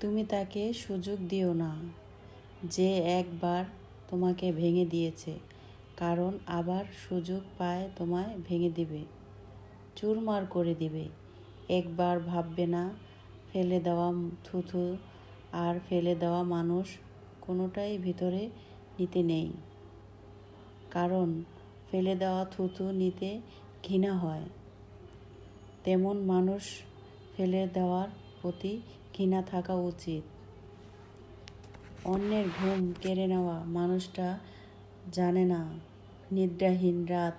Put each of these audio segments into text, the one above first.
তুমি তাকে সুযোগ দিও না, যে একবার তোমাকে ভেঙে দিয়েছে, কারণ আবার সুযোগ পায় তোমায় ভেঙে দিবে, চুরমার করে দিবে। একবার ভাববে না, ফেলে দেওয়া থুথু আর ফেলে দেওয়া মানুষ কোনোটাই ভিতরে নিতে নেই, কারণ ফেলে দেওয়া থুথু নিতে ঘৃণা হয়। তেমন মানুষ ফেলে দেওয়ার প্রতি ঘৃণা থাকা উচিত। অন্যের ঘুম কেড়ে নেওয়া মানুষটা জানে না, নিদ্রাহীন রাত।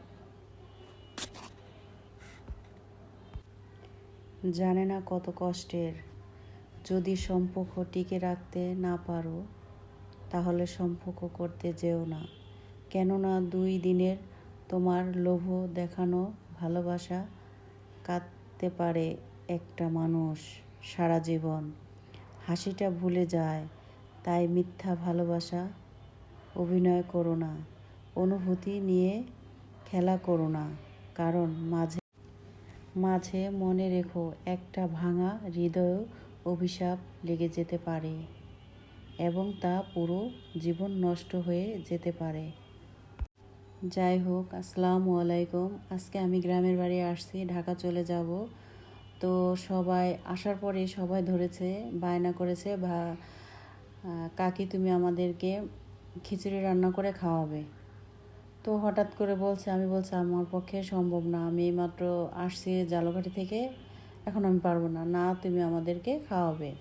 জানে না কত কষ্টের। যদি সম্পর্ক টিকে রাখতে না পারো, তাহলে সম্পর্ক করতে যেও না। কেননা দুই দিনের তোমার লোভ দেখানো ভালোবাসা কাঁদতে পারে একটা মানুষ। সারা জীবন। হাসিটা ভুলে যায়, তাই মিথ্যা ভালোবাসা, অভিনয় করো না। অনুভূতি নিয়ে খেলা করো না, কারণ মাঝে মাঝে মনে রেখো একটা ভাঙা হৃদয় অভিশাপ লেগে যেতে পারে এবং তা পুরো জীবন নষ্ট হয়ে যেতে পারে। যাই হোক, আসসালামু আলাইকুম। আজকে আমি গ্রামের বাড়ি আসছি, ঢাকা চলে যাব। তো সবাই আসার পরে সবাই ধরেছে, বায়না করেছে, বা কাকি তুমি আমাদেরকে খিচুড়ি রান্না করে খাওয়াবে। তো হঠাৎ করে বলছে, আমি বলছি, আমার পক্ষে সম্ভব না। আমি মাত্র আসছি জালঘাটি থেকে, এখন আমি পারব না। না, তুমি আমাদেরকে খাওয়াবে।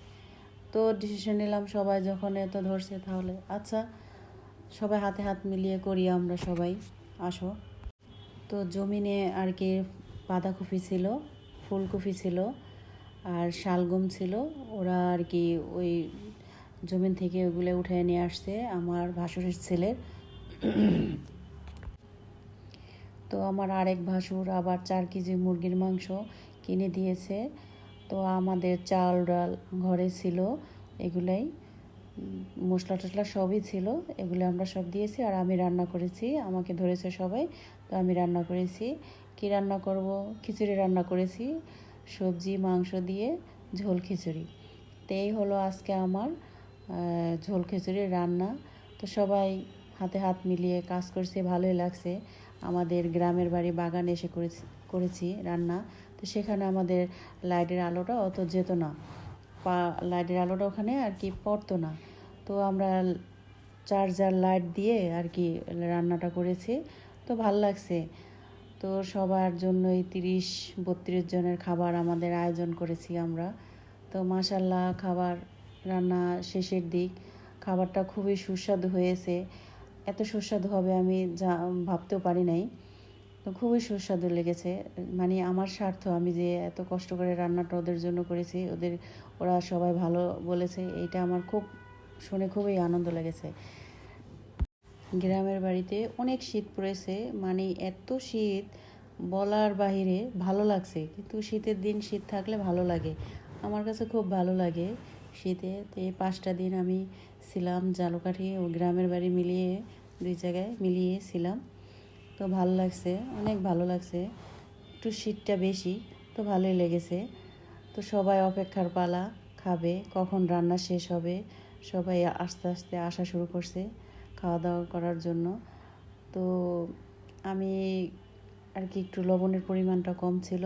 তো ডিসিশন নিলাম সবাই যখন এত ধরছে তাহলে। আচ্ছা সবাই হাতে হাত মিলিয়ে করি আমরা সবাই। আসো। তো জমিনে আর কি বাঁধাকপি ছিল। ফুলকপি ছিল আর শালগম ছিল। ওরা আর কি ওই জমিন থেকে ওগুলো উঠে নিয়ে আসছে আমার ভাসুরের ছেলের। তো আমার আরেক ভাসুর আবার চার কেজি মুরগির মাংস কিনে দিয়েছে। তো আমাদের চাল ডাল ঘরে ছিল এগুলাই। মশলা টশলা সবই ছিল, এগুলো আমরা সব দিয়েছি আর আমি রান্না করেছি, আমাকে ধরেছে সবাই, তো আমি রান্না করেছি। কি রান্না করব? খিচুড়ি রান্না করেছি, সবজি, মাংস দিয়ে ঝোল খিচুড়ি। তো এই হলো আজকে আমার ঝোল খিচুড়ির রান্না। তো সবাই হাতে হাত মিলিয়ে কাজ করছে, ভালোই লাগছে। আমাদের গ্রামের বাড়ি বাগান এসে করেছি করেছি রান্না। তো সেখানে আমাদের লাইটের আলোটা অত যেত না। লাইটের আলোটা ওখানে আর কি পড়তো না। তো আমরা চার্জার লাইট দিয়ে আর কি রান্নাটা করেছি। তো ভালো লাগছে। তো সবার জন্যই তিরিশ, বত্রিশ জনের খাবার আমাদের আয়োজন করেছি আমরা। তো মাসাল্লাহ খাবার রান্না শেষের দিক। খাবারটা খুবই সুস্বাদু হয়েছে। এত সুস্বাদু হবে আমি যা, ভাবতেও পারি নাই। তো খুবই সুস্বাদু লেগেছে। মানে আমার স্বার্থ, আমি যে এত কষ্ট করে রান্নাটা ওদের জন্য করেছি, ওদের, ওরা সবাই ভালো বলেছে, এইটা আমার খুব, শুনে খুবই আনন্দ লেগেছে। গ্রামের বাড়িতে অনেক শীত পড়েছে মানে এত শীত বলার বাহিরে ভালো লাগছে, কিন্তু শীতের দিন শীত থাকলে ভালো লাগে। আমার কাছে খুব ভালো লাগে শীতে, তো এই পাঁচটা দিন আমি ছিলাম জালুকাঠি ও গ্রামের বাড়ি মিলিয়ে, দুই জায়গায় মিলিয়ে ছিলাম। তো ভালো লাগছে, অনেক ভালো লাগছে। একটু শীতটা বেশি, তো ভালোই লেগেছে। তো সবাই অপেক্ষার পালা, খাবে, কখন রান্না শেষ হবে, সবাই আস্তে আস্তে আসা শুরু করছে খাওয়া দাওয়া করার জন্য। তো আমি আর কি একটু লবণের পরিমাণটা কম ছিল,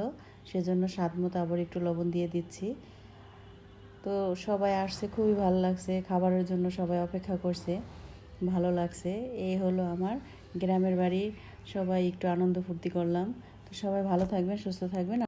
সেজন্য স্বাদ মতো আবার একটু লবণ দিয়ে দিচ্ছি। তো সবাই আসছে, খুবই ভালো লাগছে, খাবারের জন্য সবাই অপেক্ষা করছে, ভালো লাগছে। এই হলো আমার গ্রামের বাড়ি সবাই একটু আনন্দ ফুর্তি করলাম। তো সবাই ভালো থাকবেন সুস্থ থাকবেন।